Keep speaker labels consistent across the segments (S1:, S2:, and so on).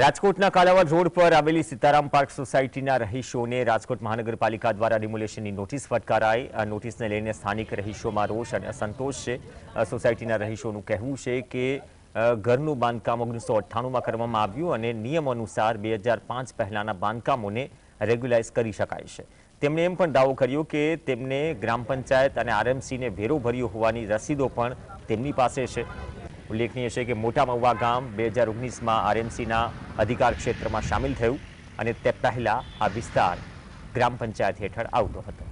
S1: રાજકોટના કાલાવાડ રોડ પર આવેલી સીતારામ પાર્ક સોસાયટીના રહીશોને રાજકોટ મહાનગરપાલિકા દ્વારા ડિમોલેશનની નોટિસ ફટકારાઈ. નોટિસને લઈને સ્થાનિક રહીશોમાં રોષ અને અસંતોષ છે. સોસાયટીના રહીશોનું કહેવું છે કે ઘરનું બાંધકામ ઓગણીસો અઠ્ઠાણુંમાં કરવામાં આવ્યું અને નિયમ અનુસાર બે હજાર પાંચ પહેલાંના બાંધકામોને રેગ્યુલાઇઝ કરી શકાય છે. તેમણે એમ પણ દાવો કર્યો કે, તેમને ગ્રામ પંચાયત અને આરએમસીને વેરો ભર્યો હોવાની રસીદો પણ તેમની પાસે છે. ઉલ્લેખનીય છે કે મોટા મહુવા ગામ બે હજાર ઓગણીસમાં આરએમસીના અધિકાર ક્ષેત્રમાં સામેલ થયું અને તે પહેલા આ વિસ્તાર ગ્રામ પંચાયત હેઠળ આવતો હતો.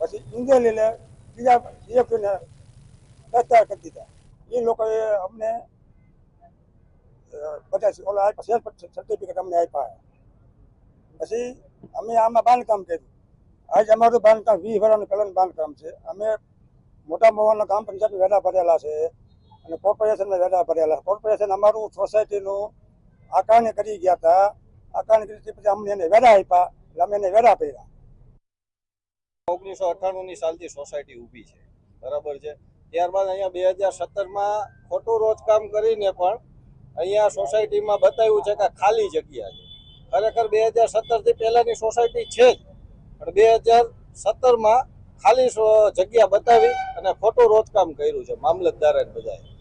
S2: પછી ઇન્દ્રેલીને બીજા દસ્તાર કરી દીધા. એ લોકોએ અમને બધા ઓલા સર્ટિફિકેટ અમને આપ્યા. પછી અમે આમાં બાંધકામ કર્યું. આજે અમારું બાંધકામ, વીસ વર્ષનું પહેલાંનું બાંધકામ છે. અમે મોટા મોવાના ગ્રામ પંચાયત વેડા ભરેલા છે અને કોર્પોરેશનના વેડા ભરેલા છે. કોર્પોરેશન અમારું સોસાયટીનું આકારણી કરી ગયા હતા. આકારણી કરી પછી અમને એને વેડા આપ્યા. એટલે અમે એને વેડા પહેર્યા
S3: ઓગણીસો અઠ્ઠાણુંની સાલથી સોસાયટી ઊભી છે. બરાબર છે? ત્યારબાદ અહીંયા બે હજાર સત્તરમાં ખોટું રોજકામ કરીને પણ અહીંયા સોસાયટીમાં બતાવ્યું છે કે ખાલી જગ્યા છે. ખરેખર બે હજાર સત્તરથી પહેલાંની સોસાયટી છે જ. પણ બે હજાર સત્તરમાં ખાલી જગ્યા બતાવી અને ખોટું રોજકામ કર્યું છે મામલતદારે બધાએ.